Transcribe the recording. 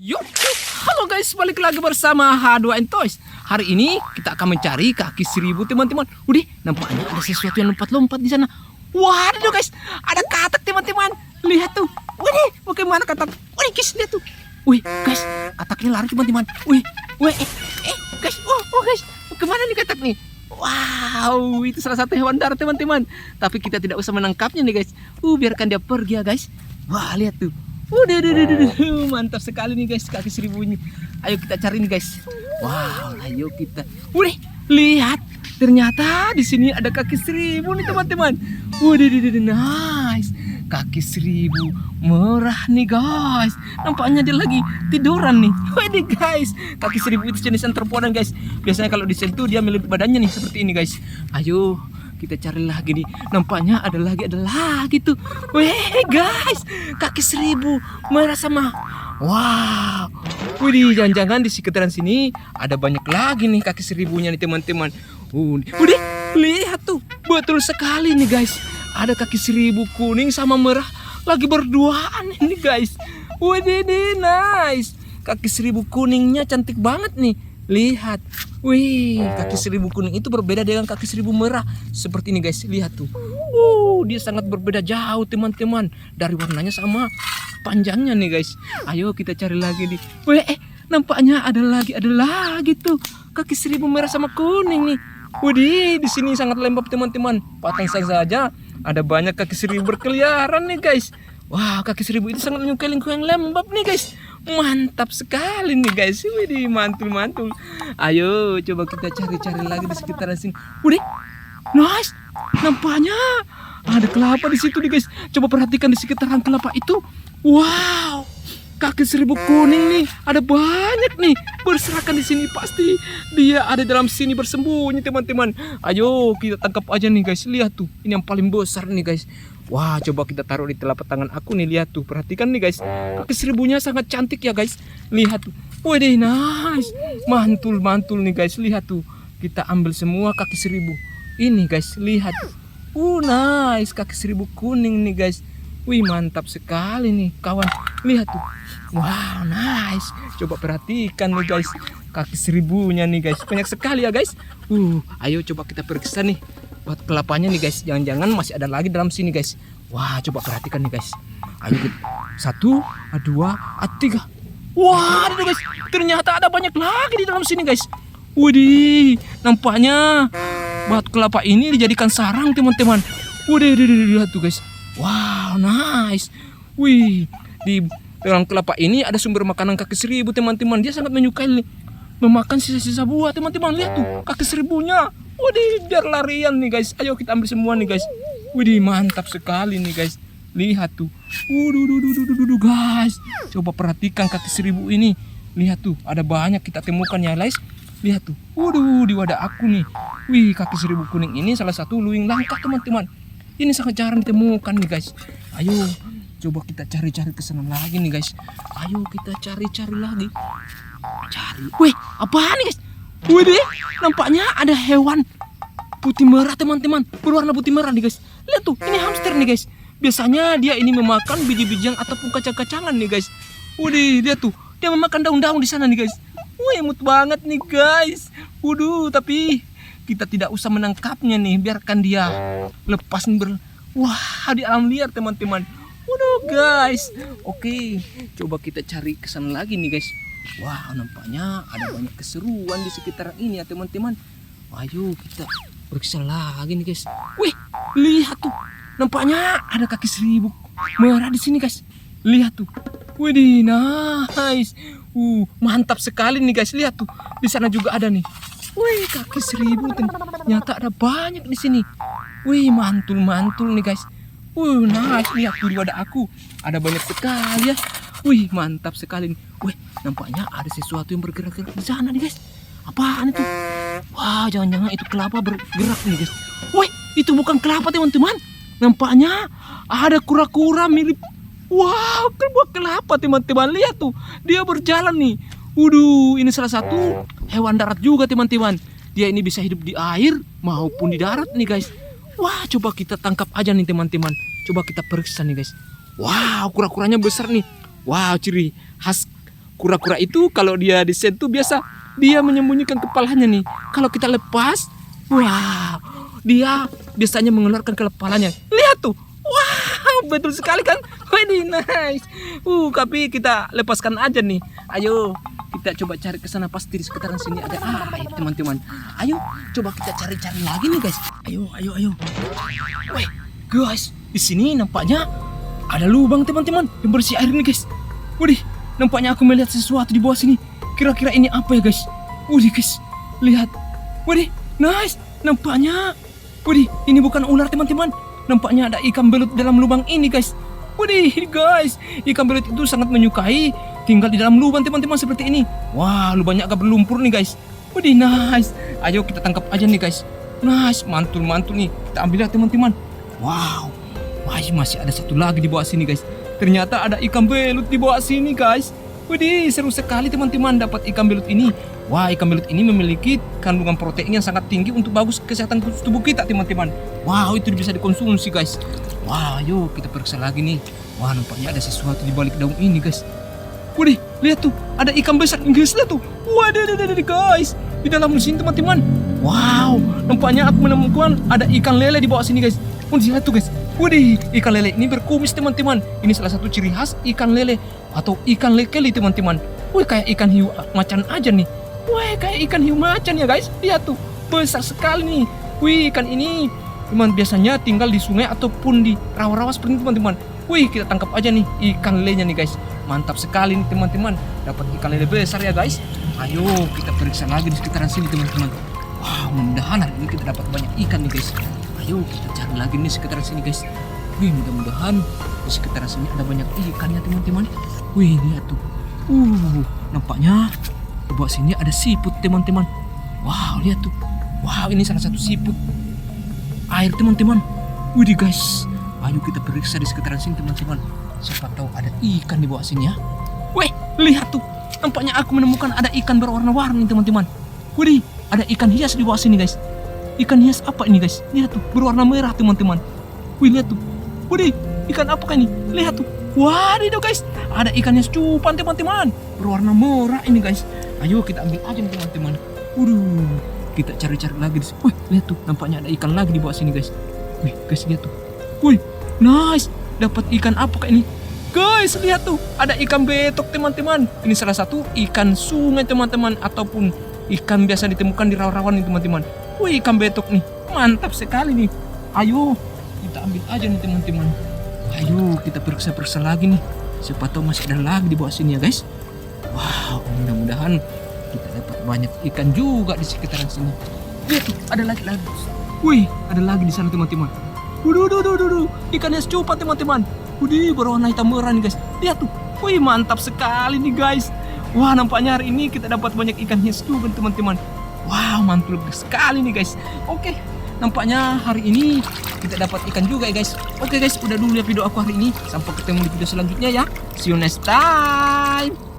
Yuk, halo guys, balik lagi bersama H2N Toys. Hari ini kita akan mencari kaki seribu teman-teman. Udih, nampaknya ada sesuatu yang lompat-lompat di sana. Waduh guys, ada katak teman-teman. Lihat tuh. Wih, bagaimana katak? Wih, guys, lihat tuh. Wih, guys, kataknya lari teman-teman. Wih, wih, eh, eh, guys, oh, oh guys, bagaimana nih katak nih? Wow, itu salah satu hewan darat teman-teman. Tapi kita tidak usah menangkapnya nih guys. Uh, biarkan dia pergi ya guys. Wah, lihat tuh. Udah, udah, udah, udah, mantap sekali nih guys kaki seribu ini. Ayo kita cari nih guys. Wow, ayo kita. Udah, lihat. Ternyata di sini ada kaki seribu nih teman-teman. Udah, udah, udah, nice. Kaki seribu merah nih guys. Nampaknya dia lagi tiduran nih. Waduh guys, kaki seribu itu jenis terpodan guys. Biasanya kalau disentuh dia meliput badannya nih seperti ini guys. Ayo kita cari lagi nih nampaknya ada lagi ada lagi tuh weh guys kaki seribu merah sama wow Widih, jangan-jangan di sekitaran sini ada banyak lagi nih kaki seribunya nih teman-teman. Widih, lihat tuh, betul sekali nih guys. Ada kaki seribu kuning sama merah lagi berduaan ini guys. Widih, nice. Kaki seribu kuningnya cantik banget nih. Lihat, wih, kaki seribu kuning itu berbeda dengan kaki seribu merah. Seperti ini guys, lihat tuh. Uh, dia sangat berbeda jauh teman-teman. Dari warnanya sama panjangnya nih guys. Ayo kita cari lagi nih. Wih, eh, nampaknya ada lagi, ada lagi tuh. Kaki seribu merah sama kuning nih. Widih, di sini sangat lembab teman-teman. Patang saja ada banyak kaki seribu berkeliaran nih guys. Wah, kaki seribu itu sangat menyukai lingkungan yang lembab nih guys. Mantap sekali nih guys. Widih, mantul-mantul. Ayo coba kita cari-cari lagi di sekitaran sini. Widih, nice. Nampaknya ada kelapa di situ nih guys. Coba perhatikan di sekitaran kelapa itu. Wow, kaki seribu kuning nih. Ada banyak nih berserakan di sini. Pasti dia ada dalam sini bersembunyi teman-teman. Ayo kita tangkap aja nih guys. Lihat tuh, ini yang paling besar nih guys. Wah, coba kita taruh di telapak tangan aku nih. Lihat tuh, perhatikan nih guys. Kaki seribunya sangat cantik ya guys. Lihat tuh. Waduh, nice. Mantul-mantul nih guys. Lihat tuh. Kita ambil semua kaki seribu. Ini guys, lihat. Uh, nice. Kaki seribu kuning nih guys. Wih, mantap sekali nih, kawan. Lihat tuh. Wow, nice. Coba perhatikan nih guys. Kaki seribunya nih guys. Banyak sekali ya guys. Uh, ayo coba kita periksa nih kelapanya nih guys. Jangan-jangan masih ada lagi dalam sini guys. Wah coba perhatikan nih guys. Ayo kita satu dua tiga. Wah ada guys. Ternyata ada banyak lagi di dalam sini guys. Widih nampaknya batu kelapa ini dijadikan sarang teman-teman. Widih lihat tuh guys. Wow nice. Wih di dalam kelapa ini ada sumber makanan kaki seribu teman-teman. Dia sangat menyukai memakan sisa-sisa buah teman-teman. Lihat tuh kaki seribunya Widih, biar larian nih guys. Ayo kita ambil semua nih guys. Widih, mantap sekali nih guys. Lihat tuh. Waduh, duh, duh, duh, duh, guys. Coba perhatikan kaki seribu ini. Lihat tuh, ada banyak kita temukan ya guys. Lihat tuh. Waduh, di wadah aku nih. Wih, kaki seribu kuning ini salah satu luing langka teman-teman. Ini sangat jarang ditemukan nih guys. Ayo, coba kita cari-cari ke sana lagi nih guys. Ayo kita cari-cari lagi. Cari. Wih, apaan nih guys? Widih, nampaknya ada hewan putih merah teman-teman berwarna putih merah nih guys. Lihat tuh, ini hamster nih guys. Biasanya dia ini memakan biji-bijian ataupun kacang-kacangan nih guys. Widih, lihat tuh, dia memakan daun-daun di sana nih guys. Wah, imut banget nih guys. Waduh, tapi kita tidak usah menangkapnya nih, biarkan dia lepas ber. Wah, di alam liar teman-teman. Waduh guys. Oke, coba kita cari ke sana lagi nih guys. Wah, nampaknya ada banyak keseruan di sekitar ini ya teman-teman. Ayo kita periksa lagi nih guys. Wih, lihat tuh. Nampaknya ada kaki seribu merah di sini guys. Lihat tuh. Widih, nice. Uh, mantap sekali nih guys. Lihat tuh. Di sana juga ada nih. Wih, kaki seribu ternyata ada banyak di sini. Wih, mantul-mantul nih guys. Wih, nice. Lihat tuh di wadah aku. Ada banyak sekali ya. Wih, mantap sekali nih. Wih, nampaknya ada sesuatu yang bergerak-gerak di sana nih, guys. Apaan itu? Wah, jangan-jangan itu kelapa bergerak nih, guys. Wih, itu bukan kelapa, teman-teman. Nampaknya ada kura-kura mirip Wow, buah kelapa, teman-teman. Lihat tuh, dia berjalan nih. Waduh, ini salah satu hewan darat juga, teman-teman. Dia ini bisa hidup di air maupun di darat nih, guys. Wah, coba kita tangkap aja nih, teman-teman. Coba kita periksa nih, guys. Wow, kura-kuranya besar nih. Wow, ciri khas kura-kura itu kalau dia disentuh biasa dia menyembunyikan kepalanya nih. Kalau kita lepas, wah, dia biasanya mengeluarkan kepalanya. Lihat tuh. Wow, betul sekali kan? Wih, nice. Uh, tapi kita lepaskan aja nih. Ayo, kita coba cari ke sana pasti di sekitaran sini ada air, teman-teman. Ayo, coba kita cari-cari lagi nih, guys. Ayo, ayo, ayo. Wih, guys, di sini nampaknya ada lubang teman-teman yang bersih air nih, guys. Waduh, nampaknya aku melihat sesuatu di bawah sini. Kira-kira ini apa ya, guys? Waduh, guys. Lihat. Waduh, nice. Nampaknya Waduh, ini bukan ular, teman-teman. Nampaknya ada ikan belut dalam lubang ini, guys. Waduh, guys. Ikan belut itu sangat menyukai tinggal di dalam lubang, teman-teman, seperti ini. Wah, lubangnya agak berlumpur nih, guys. Waduh, nice. Ayo kita tangkap aja nih, guys. Nice, mantul-mantul nih. Kita ambil ya, teman-teman. Wow. Wah, masih ada satu lagi di bawah sini, guys. Ternyata ada ikan belut di bawah sini, guys. Widih, seru sekali teman-teman dapat ikan belut ini. Wah, ikan belut ini memiliki kandungan protein yang sangat tinggi untuk bagus kesehatan tubuh kita, teman-teman. Wow, itu bisa dikonsumsi, guys. Wah, yuk kita periksa lagi nih. Wah, nampaknya ada sesuatu di balik daun ini, guys. Widih, lihat tuh, ada ikan besar, guys, lihat tuh. Waduh, guys. Di dalam sini, teman-teman. Wow, nampaknya aku menemukan ada ikan lele di bawah sini, guys. Lihat tuh, guys. Waduh, ikan lele ini berkumis, teman-teman. Ini salah satu ciri khas ikan lele atau ikan lekeli, teman-teman. Wih, kayak ikan hiu macan aja nih. Wih, kayak ikan hiu macan ya, guys. Lihat tuh, besar sekali nih. Wih, ikan ini teman biasanya tinggal di sungai ataupun di rawa-rawa seperti ini, teman-teman. Wih, kita tangkap aja nih ikan lelenya nih, guys. Mantap sekali nih, teman-teman. Dapat ikan lele besar ya, guys. Ayo, kita periksa lagi di sekitaran sini, teman-teman. Wah, mudah-mudahan hari ini kita dapat banyak ikan nih, guys. Ayo, kita cari lagi nih sekitaran sini, guys. Wih, mudah-mudahan di sekitaran sini ada banyak ikan ya, teman-teman. Wih, lihat tuh. Uh, nampaknya di bawah sini ada siput, teman-teman. Wow, lihat tuh. Wow, ini salah satu siput air, teman-teman. Wih, guys. Ayo kita periksa di sekitaran sini, teman-teman. Siapa tahu ada ikan di bawah sini ya. Wih, lihat tuh. Nampaknya aku menemukan ada ikan berwarna-warni, teman-teman. Wih, ada ikan hias di bawah sini, guys. Ikan hias apa ini, guys? Lihat tuh, berwarna merah, teman-teman. Wih, lihat tuh. Wih, ikan apa ini? Lihat tuh. Waduh, guys. Ada ikan hias cupan, teman-teman. Berwarna merah ini, guys. Ayo kita ambil aja teman-teman. Waduh, kita cari-cari lagi. di sini. Wih, lihat tuh. Nampaknya ada ikan lagi di bawah sini, guys. Wih, guys, lihat tuh. Wih, nice. Dapat ikan apa kayak ini? Guys, lihat tuh. Ada ikan betok, teman-teman. Ini salah satu ikan sungai, teman-teman. Ataupun ikan biasa ditemukan di rawa-rawa nih, teman-teman. Wih, ikan betok nih. Mantap sekali nih. Ayo, kita ambil aja nih, teman-teman. Ayo, kita periksa-periksa lagi nih. Siapa tahu masih ada lagi di bawah sini ya, guys. Wow, mudah-mudahan kita dapat banyak ikan juga di sekitaran sini. Lihat tuh, ada lagi lagi. Wih, ada lagi di sana, teman-teman. Waduh, waduh, waduh, waduh, ikan hias cupat teman-teman. Wih, berwarna hitam merah nih guys. Lihat tuh, wih mantap sekali nih guys. Wah, nampaknya hari ini kita dapat banyak ikan hias juga teman-teman. Wow, mantap sekali nih guys. Oke, nampaknya hari ini kita dapat ikan juga ya guys. Oke guys, udah dulu ya video aku hari ini. Sampai ketemu di video selanjutnya ya. See you next time.